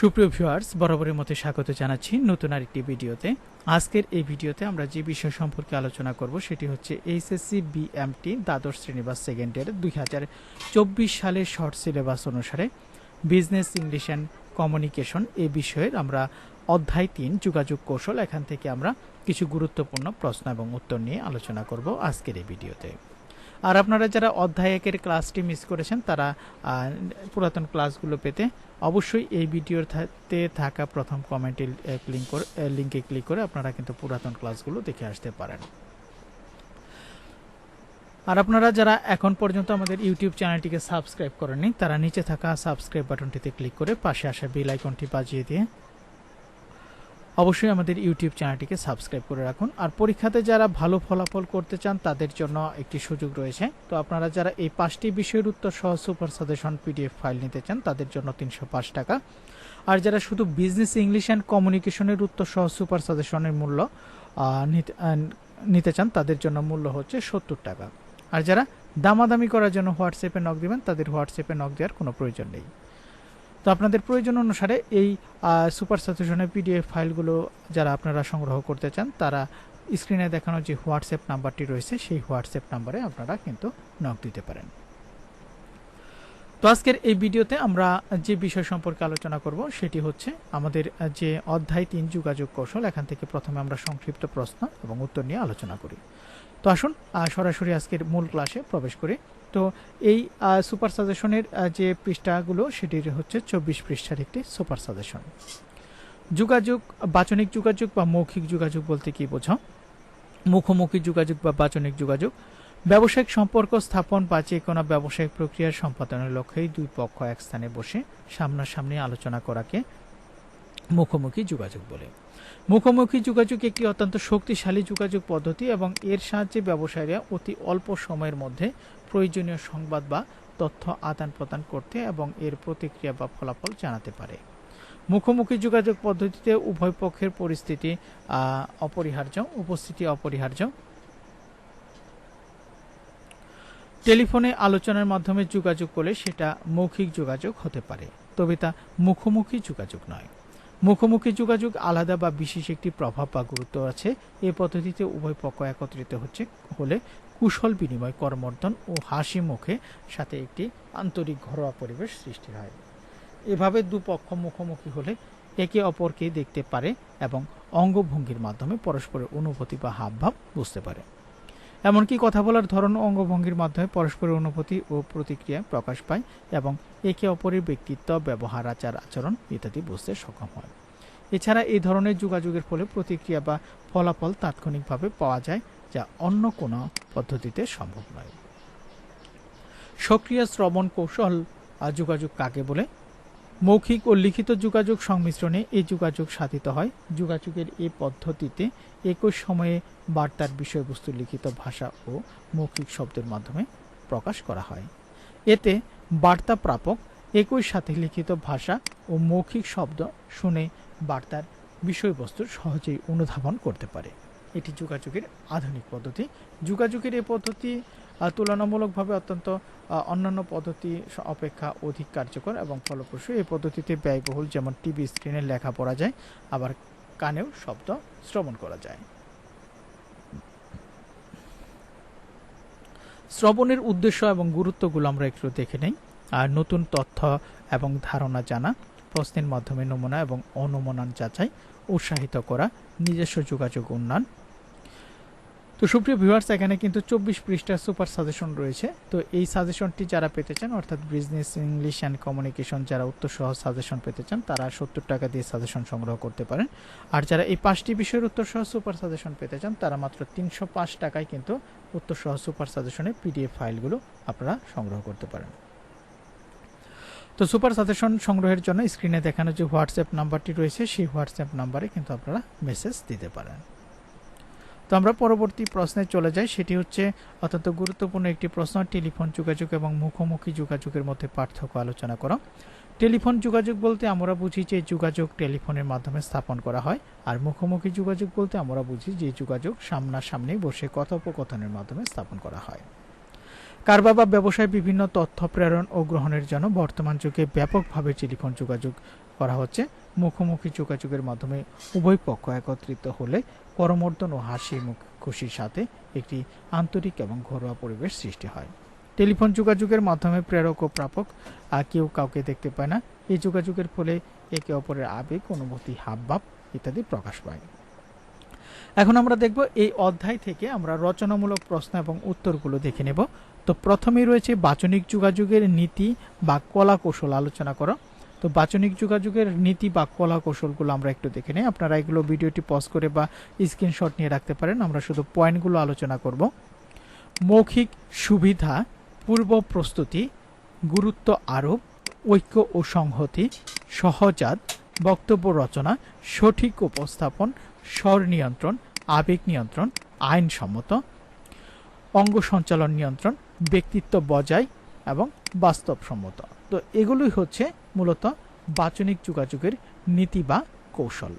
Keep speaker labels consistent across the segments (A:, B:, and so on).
A: সুপ্রিয় ভিউয়ার্স বরাবরের মতো স্বাগত জানাচ্ছি নতুন আরেকটি ভিডিওতে। আজকের এই ভিডিওতে আমরা যে বিষয় সম্পর্কে আলোচনা করব সেটি হচ্ছে এইচএসসি বিএমটি দ্বাদশ শ্রেণি বা সেকেন্ড ইয়ার দুই হাজার চব্বিশ সালের শর্ট সিলেবাস অনুসারে বিজনেস, ইংলিশ অ্যান্ড কমিউনিকেশন এ বিষয়ের আমরা অধ্যায় তিন যোগাযোগ কৌশল, এখান থেকে আমরা কিছু গুরুত্বপূর্ণ প্রশ্ন এবং উত্তর নিয়ে আলোচনা করব আজকের এই ভিডিওতে। আর আপনারা যারা অধ্যায় একের ক্লাসটি মিস করেছেন, তারা পুরাতন ক্লাসগুলো পেতে অবশ্যই এই ভিডিওতে থাকা প্রথম কমেন্টে ক্লিক করে লিঙ্কে ক্লিক করে আপনারা কিন্তু পুরাতন ক্লাসগুলো দেখে আসতে পারেন। আর আপনারা যারা এখন পর্যন্ত আমাদের ইউটিউব চ্যানেলটিকে সাবস্ক্রাইব করেননি, তারা নিচে থাকা সাবস্ক্রাইব বাটনটিতে ক্লিক করে পাশে আসা বেল আইকনটি বাজিয়ে দিয়ে অবশ্যই আমাদের ইউটিউব চ্যানেলটিকে সাবস্ক্রাইব করে রাখুন। আর পরীক্ষাতে যারা ভালো ফলাফল করতে চান, তাদের জন্য একটি সুযোগ রয়েছে। তো আপনারা যারা এই পাঁচটি বিষয়ের উত্তর সহ সুপার সাজেশন পিডিএফ ফাইল নিতে চান, তাদের জন্য তিনশো পাঁচ টাকা। আর যারা শুধু বিজনেস ইংলিশ অ্যান্ড কমিউনিকেশনের উত্তর সহ সুপার সাজেশনের মূল্য নিতে চান, তাদের জন্য মূল্য হচ্ছে সত্তর টাকা। আর যারা দামাদামি করার জন্য হোয়াটসঅ্যাপে নক দিবেন, তাদের হোয়াটসঅ্যাপে নক দেওয়ার কোনো প্রয়োজন নেই। তো আপনাদের প্রয়োজন অনুসারে এই সুপার সাজেশনের পিডিএফ ফাইলগুলো যারা আপনারা সংগ্রহ করতে চান, তারা স্ক্রিনে দেখানো যে হোয়াটসঅ্যাপ নাম্বারটি রয়েছে, সেই হোয়াটসঅ্যাপ নাম্বারে আপনারা কিন্তু নক দিতে পারেন। তো আজকের এই ভিডিওতে আমরা যে বিষয় সম্পর্কে আলোচনা করব, সেটি হচ্ছে আমাদের যে অধ্যায় তিন, যোগাযোগ কৌশল, এখান থেকে প্রথমে আমরা সংক্ষিপ্ত প্রশ্ন এবং উত্তর নিয়ে আলোচনা করি। তো আসুন সরাসরি আজকের মূল ক্লাসে প্রবেশ করি। তো এই সুপার সাজেশনের যে পৃষ্ঠাগুলো, সেটির হচ্ছে চব্বিশ পৃষ্ঠার একটি সুপার সাজেশন যোগাযোগ, বাচনিক যোগাযোগ বা মৌখিক যোগাযোগ বলতে কি বোঝাও? মুখোমুখি যোগাযোগ বা বাচনিক যোগাযোগ। ব্যবসায়িক সম্পর্ক স্থাপন বা যে কোনো ব্যবসায়িক প্রক্রিয়া সম্পাদনের লক্ষ্যেই দুই পক্ষ এক স্থানে বসে সামনাসামনি আলোচনা করাকে মুখোমুখি যোগাযোগ বলে। মুখোমুখি যোগাযোগ একটি অত্যন্ত শক্তিশালী যোগাযোগ পদ্ধতি এবং এর সাহায্যে ব্যবসায়ীরা অতি অল্প সময়ের মধ্যে প্রয়োজনীয় সংবাদ বা তথ্য আদান প্রদান করতে এবং এর প্রতিক্রিয়া বা ফলাফল জানাতে পারে। মুখোমুখি যোগাযোগ পদ্ধতিতে উভয় পক্ষের পরিস্থিতি অপরিহার্য, উপস্থিতি অপরিহার্য। টেলিফোনে আলোচনার মাধ্যমে যোগাযোগ করলে সেটা মৌখিক যোগাযোগ হতে পারে, তবে তা মুখোমুখি যোগাযোগ নয়। মুখোমুখি যোগাযোগ আলাদা বা বিশেষ একটি প্রভাব বা গুরুত্ব আছে। এ পদ্ধতিতে উভয় পক্ষ একত্রিত হচ্ছে হলে কুশল বিনিময়, করমর্দন ও হাসি মুখে সাথে একটি আন্তরিক ঘরোয়া পরিবেশ সৃষ্টি হয়। এভাবে দুপক্ষ মুখোমুখি হলে একে অপরকে দেখতে পারে এবং অঙ্গভঙ্গির মাধ্যমে পরস্পরের অনুভূতি বা হাবভাব বুঝতে পারে। এমনকি কথা বলার ধরন অঙ্গভঙ্গির মাধ্যমে পরস্পরের অনুভূতি ও প্রতিক্রিয়া প্রকাশ পায় এবং একে অপরের ব্যক্তিত্ব, ব্যবহার, আচার, আচরণ ইত্যাদি বুঝতে সক্ষম হয়। এছাড়া এই ধরনের যোগাযোগের ফলে প্রতিক্রিয়া বা ফলাফল তাৎক্ষণিকভাবে পাওয়া যায়, যা অন্য কোনো পদ্ধতিতে সম্ভব নয়। সক্রিয় শ্রবণ কৌশল যোগাযোগ কাকে বলে? মৌখিক ও লিখিত যোগাযোগ সংমিশ্রণে এই যোগাযোগ সাধিত হয়। যোগাযোগের এই পদ্ধতিতে একই সময়ে বার্তার বিষয়বস্তু, লিখিত ভাষা ও মৌখিক শব্দের মাধ্যমে প্রকাশ করা হয়। এতে বার্তা প্রাপক একই সাথে লিখিত ভাষা ও মৌখিক শব্দ শুনে বার্তার বিষয়বস্তু সহজেই অনুধাবন করতে পারে। এটি যোগাযোগের আধুনিক পদ্ধতি। যোগাযোগের এই পদ্ধতি তুলনামূলকভাবে অত্যন্ত অন্যান্য পদ্ধতি অপেক্ষা অধিক কার্যকর এবং ফলপ্রসূ এই পদ্ধতিতে ব্যয়বহুল যেমন টিভি স্ক্রিনে লেখা পড়া যায়, আবার কানেও শব্দ শ্রবণ করা যায়। শ্রবণের উদ্দেশ্য এবং গুরুত্বগুলো আমরা একটু দেখে নেই। আর নতুন তথ্য এবং ধারণা জানা, প্রশ্নের মাধ্যমে নমুনা এবং অনুমোদন যাচাই, উৎসাহিত করা, নিজস্ব যোগাযোগ উন্নয়ন তো সুপ্রিয় ভিউয়ার্স এখানে কিন্তু চব্বিশ পৃষ্ঠার সুপার সাজেশন রয়েছে। তো এই সাজেশনটি যারা পেতে চান, অর্থাৎ বিজনেস ইংলিশ অ্যান্ড কমিউনিকেশন যারা উত্তর সহ সাজেশন পেতে চান, তারা সত্তর টাকা দিয়ে সাজেশন সংগ্রহ করতে পারেন। আর যারা এই পাঁচটি বিষয়ের উত্তর সহ সুপার সাজেশন পেতে চান, তারা মাত্র তিনশো পাঁচ টাকায় কিন্তু উত্তর সহ সুপার সাজেশনের পিডিএফ ফাইলগুলো আপনারা সংগ্রহ করতে পারেন। তো সুপার সাজেশন সংগ্রহের জন্য স্ক্রিনে দেখানো যে হোয়াটসঅ্যাপ নাম্বারটি রয়েছে, সেই হোয়াটসঅ্যাপ নাম্বারে কিন্তু আপনারা মেসেজ দিতে পারেন। তো আমরা পরবর্তী প্রশ্নে চলে যাই। সেটি হচ্ছে অত্যন্ত গুরুত্বপূর্ণ একটি প্রশ্ন, টেলিফোন যোগাযোগ এবং মুখোমুখি যোগাযোগের মধ্যে পার্থক্য আলোচনা করা। টেলিফোন যোগাযোগ বলতে আমরা বুঝি যে যোগাযোগ টেলিফোনের মাধ্যমে স্থাপন করা হয়, আর মুখোমুখি যোগাযোগ বলতে আমরা বুঝি যে যোগাযোগ সামনাসামনি বসে কথোপকথনের মাধ্যমে স্থাপন করা হয়। কারবার বা ব্যবসায় বিভিন্ন তথ্য প্রেরণ ও গ্রহণের জন্য বর্তমান যুগে ব্যাপকভাবে টেলিফোন যোগাযোগ করা হচ্ছে। মুখোমুখি যোগাযোগের মাধ্যমে উভয় পক্ষ একত্রিত হলে করমর্দন ও হাসি মুখ খুশির সাথে একটি আন্তরিক এবং ঘরোয়া পরিবেশ সৃষ্টি হয়। টেলিফোন যোগাযোগের মাধ্যমে প্রেরক ও প্রাপক আর কেউ কাউকে দেখতে পায় না। এই যোগাযোগের ফলে একে অপরের আবেগ, অনুভূতি, হাবভাব ইত্যাদি প্রকাশ পায়। এখন আমরা দেখব এই অধ্যায় থেকে আমরা রচনামূলক প্রশ্ন এবং উত্তরগুলো দেখে নেব। তো প্রথমেই রয়েছে বাচনিক যোগাযোগের নীতি বা কলা কৌশল আলোচনা করো। তো বাচনিক যোগাযোগের নীতি বা কলা কৌশলগুলো আমরা একটু দেখে নিই। আপনারা এগুলো ভিডিওটি পজ করে বা স্ক্রিনশট নিয়ে রাখতে পারেন। আমরা শুধু পয়েন্টগুলো আলোচনা করব। মৌখিক সুবিধা, পূর্ব প্রস্তুতি, গুরুত্ব আরোপ, ঐক্য ও সংহতি, সহজাত বক্তব্য রচনা, সঠিক উপস্থাপন, স্বর নিয়ন্ত্রণ, আবেগ নিয়ন্ত্রণ, আইনসম্মত, অঙ্গ সঞ্চালন নিয়ন্ত্রণ, ব্যক্তিত্ব বজায় এবং বাস্তবসম্মত। তো এগুলোই হচ্ছে মূলত বাচনিক যোগাযোগের নীতি বা কৌশল।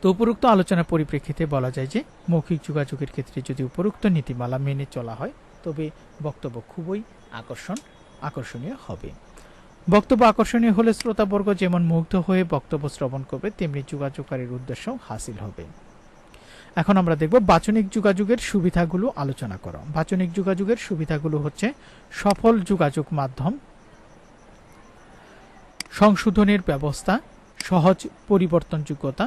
A: তো উপরোক্ত আলোচনার পরিপ্রেক্ষিতে বলা যায় যে, মৌখিক যোগাযোগের ক্ষেত্রে যদি উপরোক্ত নীতিমালা মেনে চলা হয়, তবে বক্তব্য খুবই আকর্ষণ, আকর্ষণীয় হবে। বক্তব্য আকর্ষণীয় হলে শ্রোতাবর্গ যেমন মুগ্ধ হয়ে বক্তব্য শ্রবণ করবে, তেমনি যোগাযোগকারীর উদ্দেশ্য হাসিল হবে। এখন আমরা দেখব বাচনিক যোগাযোগের সুবিধাগুলো আলোচনা করো। বাচনিক যোগাযোগের সুবিধাগুলো হচ্ছে সফল যোগাযোগ মাধ্যম সংশোধনের ব্যবস্থা, সহজ পরিবর্তনযোগ্যতা,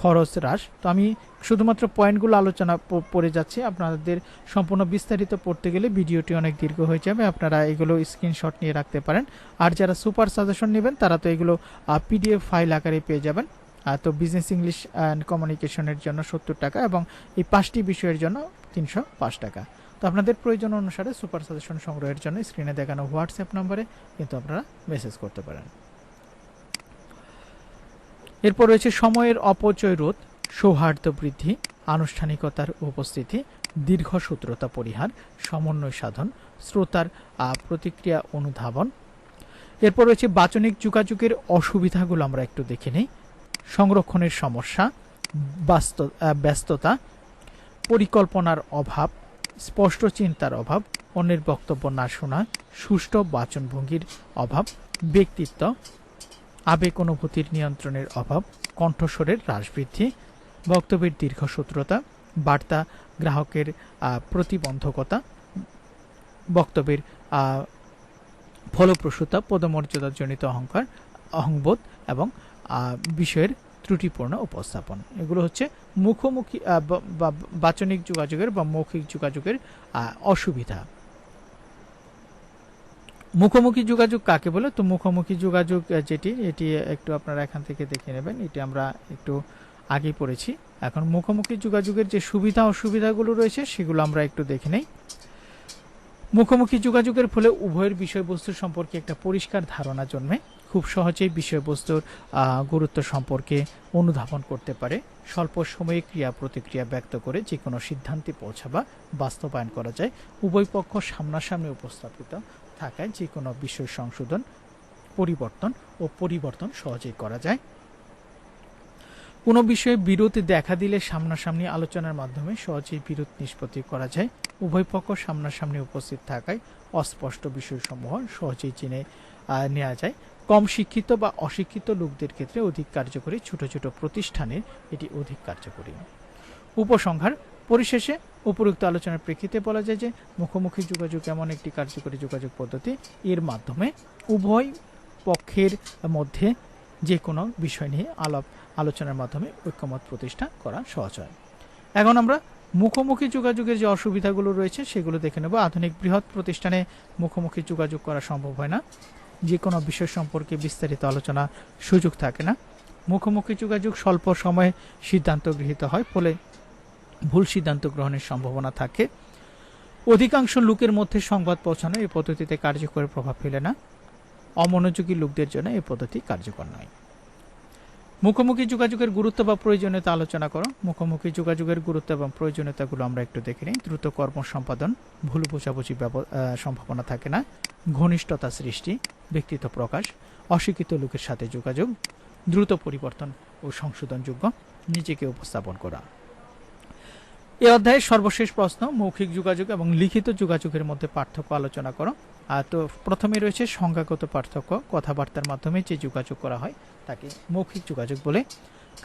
A: খরচ হ্রাস। তো আমি শুধুমাত্র পয়েন্টগুলো আলোচনা পড়ে যাচ্ছি। আপনাদের সম্পূর্ণ বিস্তারিত পড়তে গেলে ভিডিওটি অনেক দীর্ঘ হয়ে যাবে। আপনারা এগুলো স্ক্রিনশট নিয়ে রাখতে পারেন। আর যারা সুপার সাজেশন নেবেন, তারা তো এগুলো পিডিএফ ফাইল আকারে পেয়ে যাবেন। তো বিজনেস ইংলিশ অ্যান্ড কমিউনিকেশনের জন্য সত্তর টাকা এবং এই পাঁচটি বিষয়ের জন্য তিনশো পাঁচ টাকা। তো আপনাদের প্রয়োজন অনুসারে সুপার সাজেশন সংগ্রহের জন্য স্ক্রিনে দেখানো হোয়াটসঅ্যাপ নম্বরে কিন্তু আপনারা মেসেজ করতে পারেন। এরপর রয়েছে সময়ের অপচয় রোধ, সৌহার্দ্য বৃদ্ধি, আনুষ্ঠানিকতার উপস্থিতি দীর্ঘসূত্রতা পরিহার, সমন্বয় সাধন, শ্রোতার প্রতিক্রিয়া অনুধাবন। এরপর রয়েছে বাচনিক যোগাযোগের অসুবিধাগুলো আমরা একটু দেখে নিই। সংরক্ষণের সমস্যা ব্যস্ততা, পরিকল্পনার অভাব, স্পষ্ট চিন্তার অভাব, অন্যের বক্তব্য না শোনা, সুষ্ঠু বাচনভঙ্গির অভাব, ব্যক্তিত্ব আবেগ অনুভূতির নিয়ন্ত্রণের অভাব, কণ্ঠস্বরের হ্রাস বৃদ্ধি বক্তব্যের দীর্ঘসূত্রতা, বার্তা গ্রাহকের প্রতিবন্ধকতা, বক্তব্যের ফলপ্রসূতা, পদমর্যাদাজনিত অহংকার, অহংবোধ এবং বিষয়ের ত্রুটিপূর্ণ উপস্থাপন। এগুলো হচ্ছে মুখোমুখি বা- বাচনিক যোগাযোগের বা মৌখিক যোগাযোগের অসুবিধা। মুখোমুখি যোগাযোগ কাকে বলে? তো মুখোমুখি যোগাযোগ যেটি, এটি একটু আপনারা এখান থেকে দেখে নেবেন। এটি আমরা একটু আগে পড়েছি। এখন মুখোমুখি যোগাযোগের যে সুবিধা, অসুবিধাগুলো রয়েছে, সেগুলো আমরা একটু দেখে নেই। মুখোমুখি যোগাযোগের ফলে উভয়ের বিষয়বস্তু সম্পর্কে একটা পরিষ্কার ধারণা জন্মে। খুব সহজেই বিষয়বস্তুর গুরুত্ব সম্পর্কে অনুধাবন করতে পারে। স্বল্প সময়ে ক্রিয়া প্রতিক্রিয়া ব্যক্ত করে যে কোনো সিদ্ধান্তে পৌঁছাবা বাস্তবায়ন করা যায়। উভয় পক্ষ সামনাসামনি উপস্থাপিত। থাকায় যে কোনো বিষয় সংশোধন, পরিবর্তন ও পরিবর্তন সহজেই করা যায়। কোনো বিষয়ে বিরোধ দেখা দিলে সামনাসামনি আলোচনার মাধ্যমে সহজেই বিরোধ নিষ্পত্তি করা যায়। উভয় পক্ষ সামনাসামনি উপস্থিত থাকায় অস্পষ্ট বিষয়সমূহ সহজেই চিনে নেওয়া যায়। কম শিক্ষিত বা অশিক্ষিত লোকদের ক্ষেত্রে অধিক কার্যকরী ছোট ছোট প্রতিষ্ঠানে এটি অধিক কার্যকরী। উপসংহার, পরিশেষে উপরোক্ত আলোচনার প্রেক্ষিতে বলা যায় যে মুখোমুখি যোগাযোগ এমন একটি কার্যকরী যোগাযোগ পদ্ধতি এর মাধ্যমে উভয় পক্ষের মধ্যে যে কোনো বিষয় নিয়ে আলাপ আলোচনার মাধ্যমে ঐক্যমত প্রতিষ্ঠা করা সহজ হয়। এখন আমরা মুখোমুখি যোগাযোগের যে অসুবিধাগুলো রয়েছে সেগুলো দেখে নেব। আধুনিক বৃহৎ প্রতিষ্ঠানে মুখোমুখি যোগাযোগ করা সম্ভব হয় না। যে কোনো বিষয় সম্পর্কে বিস্তারিত আলোচনা সুযোগ থাকে না। মুখোমুখি যোগাযোগ স্বল্প সময়ে সিদ্ধান্ত গৃহীত হয়, ফলে ভুল সিদ্ধান্ত গ্রহণের সম্ভাবনা থাকে। অধিকাংশ লোকের মধ্যে সংবাদ পৌঁছানো এই পদ্ধতিতে কার্যকর প্রভাব ফেলে না। অমনোযোগী লোকদের জন্য এই পদ্ধতি কার্যকর নয়। মুখোমুখি যোগাযোগের গুরুত্ব বা প্রয়োজনীয়তা আলোচনা করো। মুখোমুখি যোগাযোগের গুরুত্ব এবং প্রয়োজনীয়তাগুলো আমরা একটু দেখে নিই। দ্রুত কর্ম সম্পাদন, ভুল বোঝাবুঝি সম্ভাবনা থাকে না। ঘনিষ্ঠতা সৃষ্টি, ব্যক্তিত্ব প্রকাশ, অশিক্ষিত লোকের সাথে যোগাযোগ, দ্রুত পরিবর্তন ও সংশোধনযোগ্য, নিজেকে উপস্থাপন করা। এ অধ্যায়ের সর্বশেষ প্রশ্ন, মৌখিক যোগাযোগ এবং লিখিত যোগাযোগের মধ্যে পার্থক্য আলোচনা করো। তো প্রথমে রয়েছে সংজ্ঞাগত পার্থক্য, কথাবার্তার মাধ্যমে যে যোগাযোগ করা হয় তাকে মৌখিক যোগাযোগ বলে।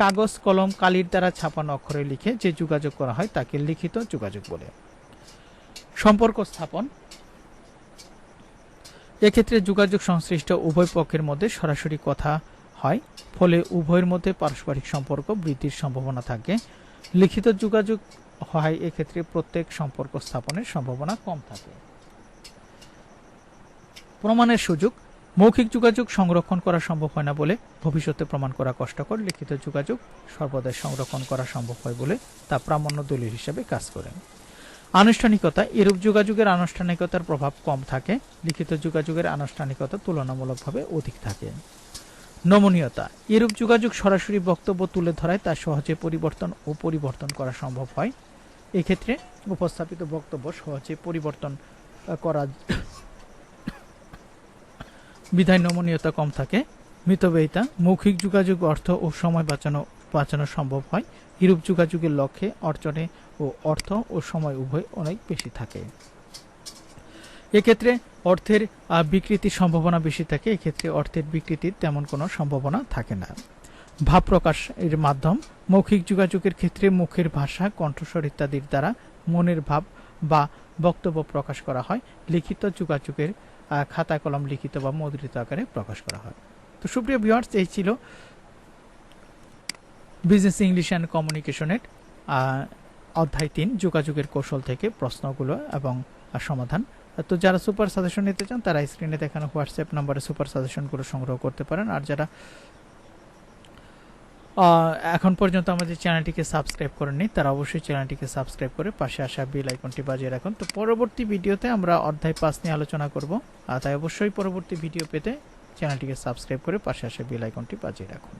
A: কাগজ, কলম, কালির দ্বারা ছাপানো অক্ষরে লিখে যে যোগাযোগ করা হয় তাকে লিখিত যোগাযোগ বলে। সম্পর্ক স্থাপন। এক্ষেত্রে যোগাযোগ সংশ্লিষ্ট উভয় পক্ষের মধ্যে সরাসরি কথা হয়, ফলে উভয়ের মধ্যে পারস্পরিক সম্পর্ক বৃদ্ধির সম্ভাবনা থাকে। লিখিত যোগাযোগ হয় এক্ষেত্রে প্রত্যেক সম্পর্ক স্থাপনের সম্ভাবনা কম থাকে। প্রমাণের সুযোগ, মৌখিক যোগাযোগ সংরক্ষণ করা সম্ভব হয় না বলে ভবিষ্যতে প্রমাণ করা কষ্টকর, লিখিত যোগাযোগ সর্বদাই সংরক্ষণ করা সম্ভব হয় বলে তা প্রামাণ্য দলিল হিসেবে কাজ করে আনুষ্ঠানিকতা, এরূপ যোগাযোগের আনুষ্ঠানিকতার প্রভাব কম থাকে, লিখিত যোগাযোগের আনুষ্ঠানিকতা তুলনামূলকভাবে অধিক থাকে। নমনীয়তা। এরূপ যোগাযোগ সরাসরি বক্তব্য তুলে ধরায় তা সহজে পরিবর্তন ও পরিবর্তন করা সম্ভব হয়। এক্ষেত্রে উপস্থাপিত বক্তব্য সহজে পরিবর্তন করা বিধায় নমনীয়তা কম থাকে। মিতব্যয়িতা, মৌখিক যোগাযোগ অর্থ ও সময় বাঁচানো বাঁচানো সম্ভব হয়। এরূপ যোগাযোগের লক্ষ্যে অর্জনে ও অর্থ ও সময় উভয় অনেক বেশি থাকে। এক্ষেত্রে অর্থের বিকৃতির সম্ভাবনা বেশি থাকে, এক্ষেত্রে অর্থের বিকৃতির তেমন কোনো সম্ভাবনা থাকে না। ভাব প্রকাশ এর মাধ্যম, মৌখিক যোগাযোগের ক্ষেত্রে মুখের ভাষা, কণ্ঠস্বর ইত্যাদির দ্বারা মনের ভাব বা বক্তব্য প্রকাশ করা হয়। লিখিত যোগাযোগের খাতা, কলম লিখিত বা মুদ্রিত আকারে প্রকাশ করা হয়। তো সুপ্রিয় ভিউয়ার্স এই ছিল বিজনেস ইংলিশ অ্যান্ড কমিউনিকেশনের অধ্যায় তিন, যোগাযোগের কৌশল থেকে প্রশ্নগুলো এবং সমাধান। তো যারা সুপার সাজেশন নিতে চান, তারা স্ক্রিনে দেখানো হোয়াটসঅ্যাপ নাম্বারে সুপার সাজেশনগুলো সংগ্রহ করতে পারেন। আর যারা এখন পর্যন্ত আমাদের চ্যানেলটিকে সাবস্ক্রাইব করেননি, তারা অবশ্যই চ্যানেলটিকে সাবস্ক্রাইব করে পাশে আসা বেল আইকনটি বাজিয়ে রাখুন। তো পরবর্তী ভিডিওতে আমরা অধ্যায় পাঁচ নিয়ে আলোচনা করব। আর তাই অবশ্যই পরবর্তী ভিডিও পেতে চ্যানেলটিকে সাবস্ক্রাইব করে পাশে আসা বেল আইকনটি বাজিয়ে রাখুন।